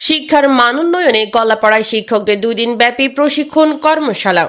শিক্ষার মানোন্নয়নে কলাপাড়ায় শিক্ষকদের দুই দিন ব্যাপী প্রশিক্ষণ কর্মশালা।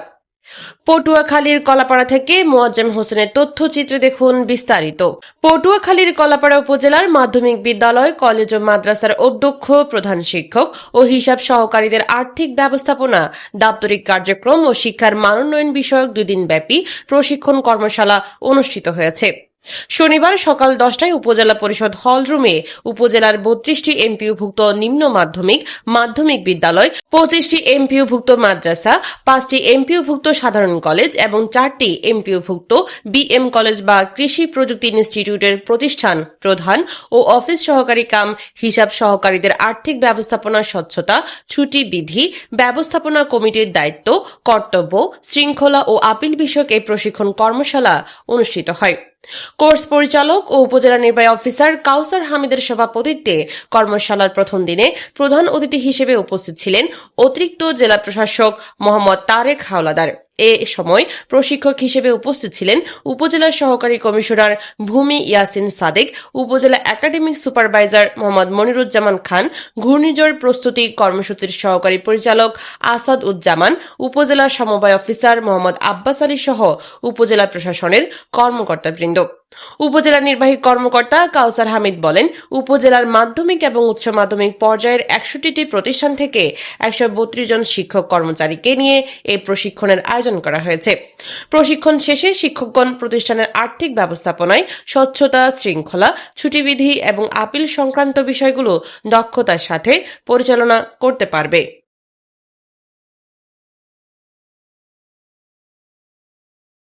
পটুয়াখালীর কলাপাড়া থেকে মোয়াজ্জেম হোসেনের তথ্যচিত্রে দেখুন বিস্তারিত। পটুয়াখালীর কলাপাড়া উপজেলার মাধ্যমিক বিদ্যালয়, কলেজ ও মাদ্রাসার অধ্যক্ষ, প্রধান শিক্ষক ও হিসাব সহকারীদের আর্থিক ব্যবস্থাপনা, দাপ্তরিক কার্যক্রম ও শিক্ষার মানোন্নয়ন বিষয়ক দুদিন ব্যাপী প্রশিক্ষণ কর্মশালা অনুষ্ঠিত হয়েছে। শনিবার সকাল দশটায় উপজেলা পরিষদ হল রুমে উপজেলার বত্রিশটি এমপিওভুক্ত নিম্ন মাধ্যমিক মাধ্যমিক বিদ্যালয় পঁচিশটি এমপিওভুক্ত মাদ্রাসা, পাঁচটি এমপিওভুক্ত সাধারণ কলেজ এবং চারটি এমপিওভুক্ত বিএম কলেজ বা কৃষি প্রযুক্তি ইনস্টিটিউটের প্রতিষ্ঠান প্রধান ও অফিস সহকারী কাম, হিসাব সহকারীদের আর্থিক ব্যবস্থাপনা স্বচ্ছতা, ছুটি বিধি, ব্যবস্থাপনা কমিটির দায়িত্ব, কর্তব্য, শৃঙ্খলা ও আপিল বিষয়ক এই প্রশিক্ষণ কর্মশালা অনুষ্ঠিত হয়। কোর্স পরিচালক ও উপজেলা নির্বাহী অফিসার কাউসার হামিদের সভাপতিত্বে কর্মশালার প্রথম দিনে প্রধান অতিথি হিসেবে উপস্থিত ছিলেন অতিরিক্ত জেলা প্রশাসক মোহাম্মদ তারেক হাওলাদার। এ সময় প্রশিক্ষক হিসেবে উপস্থিত ছিলেন উপজেলা সহকারী কমিশনার ভূমি ইয়াসিন সাদেক, উপজেলা একাডেমিক সুপারভাইজার মোহাম্মদ মনিরুজ্জামান খান, ঘূর্ণিঝড় প্রস্তুতি কর্মসূচির সহকারী পরিচালক আসাদ উজ্জামান, উপজেলা সমবায় অফিসার মোহাম্মদ আব্বাস আলী সহ উপজেলা প্রশাসনের কর্মকর্তাবৃন্দ। উপজেলা নির্বাহী কর্মকর্তা কাউসার হামিদ বলেন, উপজেলার মাধ্যমিক এবং উচ্চ মাধ্যমিক পর্যায়ের একষট্টিটি প্রতিষ্ঠান থেকে একশো বত্রিশ জন শিক্ষক কর্মচারীকে নিয়ে এই প্রশিক্ষণের আয়োজন করা হয়েছে। প্রশিক্ষণ শেষে শিক্ষকগণ প্রতিষ্ঠানের আর্থিক ব্যবস্থাপনায় স্বচ্ছতা, শৃঙ্খলা, ছুটিবিধি এবং আপিল সংক্রান্ত বিষয়গুলো দক্ষতার সাথে পরিচালনা করতে পারবে।